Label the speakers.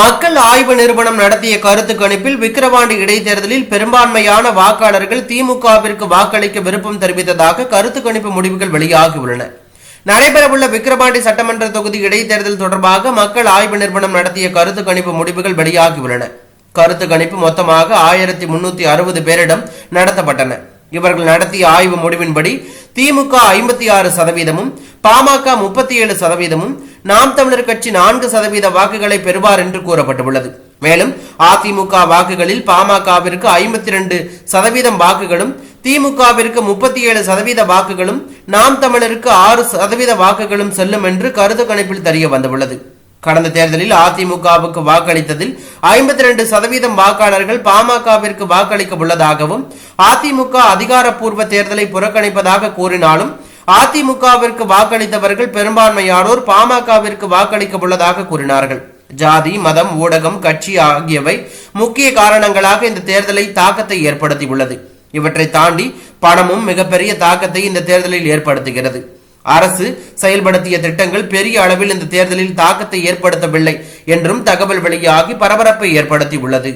Speaker 1: மக்கள் ஆய்வு நிறுவனம் நடத்திய கருத்து கணிப்பில் விக்கிரவாண்டி இடைத்தேர்தலில் பெரும்பான்மையான வாக்காளர்கள் திமுகவிற்கு வாக்களிக்க விருப்பம் தெரிவித்ததாக கருத்து கணிப்பு முடிவுகள் வெளியாகியுள்ளன. நடைபெறவுள்ள விக்கிரவாண்டி சட்டமன்ற தொகுதி இடைத்தேர்தல் தொடர்பாக மக்கள் ஆய்வு நிறுவனம் நடத்திய கருத்து கணிப்பு முடிவுகள் வெளியாகியுள்ளன. கருத்து கணிப்பு மொத்தமாக ஆயிரத்தி முன்னூத்தி அறுபது பேரிடம் நடத்தப்பட்டன. இவர்கள் நடத்திய ஆய்வு முடிவின்படி திமுக ஐம்பத்தி ஆறு சதவீதமும் பாமக முப்பத்தி ஏழு சதவீதமும் நாம் தமிழர் கட்சி நான்கு சதவீத வாக்குகளை பெறுவார் என்று கூறப்பட்டுள்ளது. மேலும் அதிமுக வாக்குகளில் பாமகவிற்கு ஐம்பத்தி ரெண்டு சதவீதம் வாக்குகளும் திமுகவிற்கு முப்பத்தி ஏழு சதவீத வாக்குகளும் நாம் தமிழருக்கு ஆறு சதவீத வாக்குகளும் செல்லும் என்று கருத்து கணிப்பில் தெரிய வந்துள்ளது. கடந்த தேர்தலில் அதிமுகவுக்கு வாக்களித்ததில் ஐம்பத்தி ரெண்டு சதவீதம் வாக்காளர்கள் பாமகவிற்கு வாக்களிக்க உள்ளதாகவும் அதிமுக அதிகாரப்பூர்வ தேர்தலை புறக்கணிப்பதாக கூறினாலும் அதிமுகவிற்கு வாக்களித்தவர்கள் பெரும்பான்மையானோர் பாமகவிற்கு வாக்களிக்க உள்ளதாக கூறினார்கள். ஜாதி மதம் ஊடகம் கட்சி ஆகியவை முக்கிய காரணங்களாக இந்த தேர்தலை தாக்கத்தை ஏற்படுத்தியுள்ளது. இவற்றை தாண்டி பணமும் மிகப்பெரிய தாக்கத்தை இந்த தேர்தலில் ஏற்படுத்துகிறது. அரசு செயல்படுத்திய திட்டங்கள் பெரிய அளவில் இந்த தேர்தலில் தாக்கத்தை ஏற்படுத்தவில்லை என்றும் தகவல் வெளியாகி பரபரப்பை ஏற்படுத்தியுள்ளது.